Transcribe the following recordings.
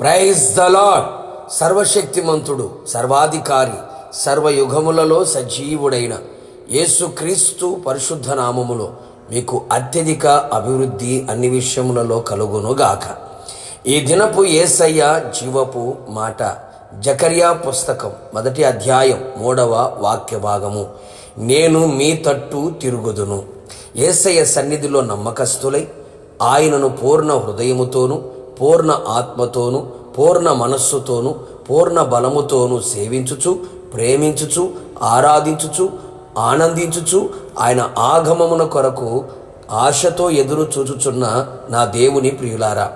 Praise the lord సర్వశక్తిమంతుడు సర్వాధికారి సర్వయుగములలో సజీవుడైన యేసుక్రీస్తు పరిశుద్ధ నామములో మీకు అత్యధిక అభివృద్ధి అన్ని విషయములలో కలుగునుగాక. ఈ దినపు ఏసయ్య జీవపు మాట జకర్యా పుస్తకం మొదటి అధ్యాయం మూడవ వాక్య భాగము. నేను మీ తట్టు తిరుగుదును. ఏసయ్య సన్నిధిలో నమ్మకస్తులై ఆయనను పూర్ణ హృదయముతోను పూర్ణ ఆత్మతోను పూర్ణ మనస్సుతోను పూర్ణ బలముతోను సేవించుచు ప్రేమించుచు ఆరాధించుచు ఆనందించుచు ఆయన ఆగమమున కొరకు ఆశతో ఎదురు చూచుచున్న నా దేవుని ప్రియులారా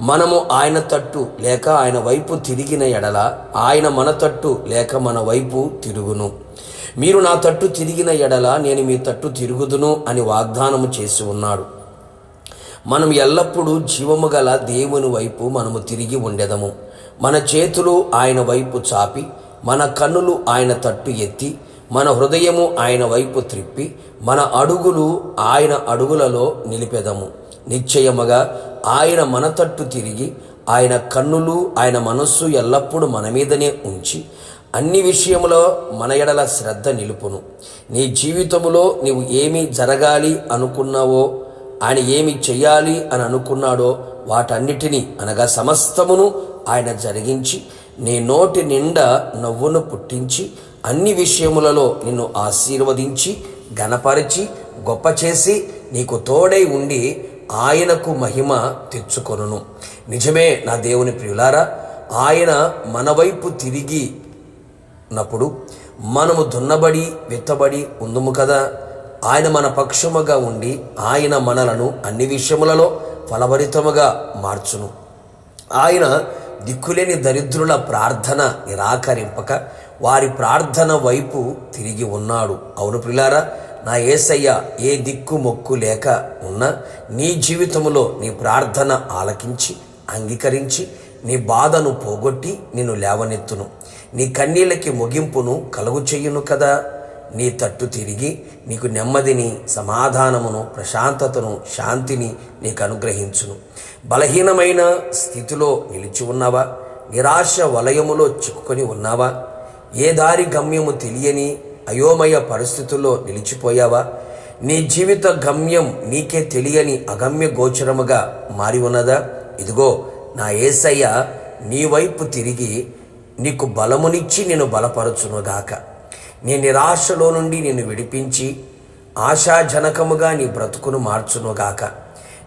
మనము ఆయన తట్టు లేక ఆయన వైపు తిరిగిన ఎడల ఆయన మన తట్టు లేక మన వైపు తిరుగును. మీరు నా తట్టు తిరిగిన ఎడల నేను మీ తట్టు తిరుగుదును అని వాగ్దానము చేసి ఉన్నాడు. మనం ఎల్లప్పుడూ జీవము గల దేవుని వైపు మనము తిరిగి ఉండెదము. మన చేతులు ఆయన వైపు చాపి మన కన్నులు ఆయన తట్టు ఎత్తి మన హృదయము ఆయన వైపు త్రిప్పి మన అడుగులు ఆయన అడుగులలో నిలిపెదము. నిశ్చయముగా ఆయన మన తట్టు తిరిగి ఆయన కన్నులు ఆయన మనస్సు ఎల్లప్పుడూ మన మీదనే ఉంచి అన్ని విషయంలో మన ఎడల శ్రద్ధ నిలుపును. నీ జీవితములో నీవు ఏమి జరగాలి అనుకున్నావో ఆయన ఏమి చెయ్యాలి అని అనుకున్నాడో వాటన్నిటినీ అనగా సమస్తమును ఆయన జరిగించి నీ నోటి నిండా నవ్వును పుట్టించి అన్ని విషయములలో నిన్ను ఆశీర్వదించి గణపరిచి గొప్ప చేసి నీకు తోడై ఉండి ఆయనకు మహిమ తెచ్చుకొనును. నిజమే నా దేవుని ప్రియులారా ఆయన మన వైపు తిరిగి నప్పుడు మనము దున్నబడి విత్తబడి ఉందుము కదా? ఆయన మన పక్షముగా ఉండి ఆయన మనలను అన్ని విషయములలో ఫలభరితముగా మార్చును. ఆయన దిక్కులేని దరిద్రుల ప్రార్థన నిరాకరింపక వారి ప్రార్థన వైపు తిరిగి ఉన్నాడు. అవును ప్రిలారా నా ఏసయ్య ఏ దిక్కు మొక్కు లేక ఉన్నా నీ జీవితంలో నీ ప్రార్థన ఆలకించి అంగీకరించి నీ బాధను పోగొట్టి నిన్ను లేవనెత్తును. నీ కన్నీళ్ళకి ముగింపును కలుగు చెయ్యును కదా. నీ తట్టు తిరిగి నీకు నెమ్మదిని సమాధానమును ప్రశాంతతను శాంతిని నీకు అనుగ్రహించును. బలహీనమైన స్థితిలో నిలిచి ఉన్నావా? నిరాశ వలయములో చిక్కుకొని ఉన్నావా? ఏ దారి గమ్యము తెలియని అయోమయ పరిస్థితుల్లో నిలిచిపోయావా? నీ జీవిత గమ్యం నీకే తెలియని అగమ్య గోచరముగా మారి ఉన్నదా? ఇదిగో నా ఏసయ్య నీ వైపు తిరిగి నీకు బలమునిచ్చి నేను బలపరచునుగాక. నీ నిరాశలో నుండి నిన్ను విడిపించి ఆశాజనకముగా నీ బ్రతుకును మార్చునుగాక.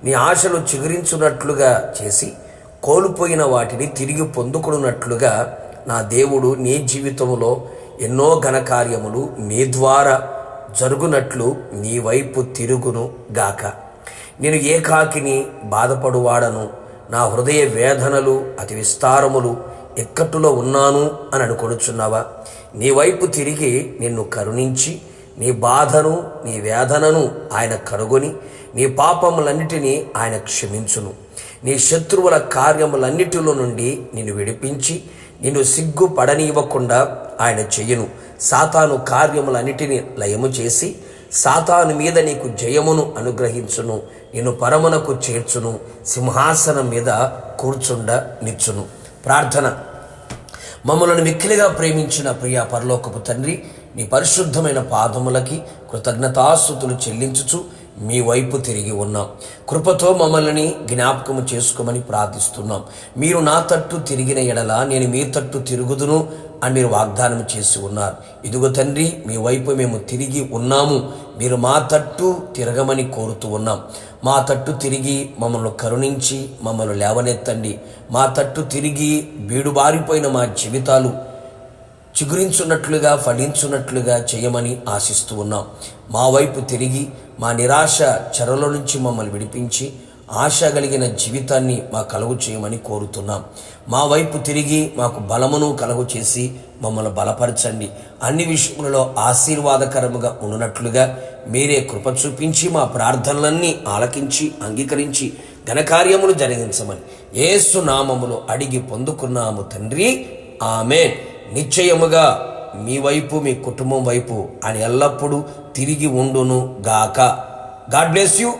నీ ఆశలు చిగురించున్నట్లుగా చేసి కోల్పోయిన వాటిని తిరిగి పొందుకున్నట్లుగా నా దేవుడు నీ జీవితంలో ఎన్నో ఘనకార్యములు నీ ద్వారా జరుగునట్లు నీ వైపు తిరుగును గాక నేను ఏకాకిని బాధపడువాడను నా హృదయ వేదనలు అతి విస్తారములు ఇక్కట్టులో ఉన్నాను అని అనుకొనుచున్నావా? నీ వైపు తిరిగి నిన్ను కరుణించి నీ బాధను నీ వేదనను ఆయన కనుగొని నీ పాపములన్నిటినీ ఆయన క్షమించును. నీ శత్రువుల కార్యములన్నిటిలో నుండి నిన్ను విడిపించి నిన్ను సిగ్గు పడనివ్వకుండా ఆయన చెయ్యను సాతాను కార్యములన్నిటినీ లయము చేసి సాతాను మీద నీకు జయమును అనుగ్రహించును. నిన్ను పరమునకు చేర్చును. సింహాసనం మీద కూర్చుండ నిచ్చును. ప్రార్థన. మమ్మలను మిక్కిలిగా ప్రేమించిన ప్రియ పరలోకపు తండ్రి నీ పరిశుద్ధమైన పాదములకి కృతజ్ఞతాస్థుతులు చెల్లించుచు మీ వైపు తిరిగి ఉన్నాం. కృపతో మమ్మల్ని జ్ఞాపకము చేసుకోమని ప్రార్థిస్తున్నాం. మీరు నా తట్టు తిరిగిన ఎడల నేను మీ తట్టు తిరుగుదును అని మీరు వాగ్దానం చేసి ఉన్నారు. ఇదిగో తండ్రి మీ వైపు మేము తిరిగి ఉన్నాము. మీరు మా తట్టు తిరగమని కోరుతూ ఉన్నాం. మా తట్టు తిరిగి మమ్మల్ని కరుణించి మమ్మల్ని లేవనెత్తండి. మా తట్టు తిరిగి బీడుబారిపోయిన మా జీవితాలు చిగురించున్నట్లుగా ఫలించున్నట్లుగా చేయమని ఆశిస్తూ ఉన్నాం. మా వైపు తిరిగి మా నిరాశ చెరల నుంచి మమ్మల్ని విడిపించి ఆశ కలిగిన జీవితాన్ని మా కలుగు చేయమని కోరుతున్నాం. మా వైపు తిరిగి మాకు బలమును కలుగు చేసి మమ్మల్ని బలపరచండి. అన్ని విషయములలో ఆశీర్వాదకరముగా ఉన్నట్లుగా మీరే కృప చూపించి మా ప్రార్థనలన్నీ ఆలకించి అంగీకరించి ఘనకార్యములు జరిగించమని ఏసునామములు అడిగి పొందుకున్నాము తండ్రి. ఆమె నిశ్చయముగా మీ వైపు మీ కుటుంబం వైపు అని ఎల్లప్పుడూ తిరిగి ఉండును గాక. God bless you.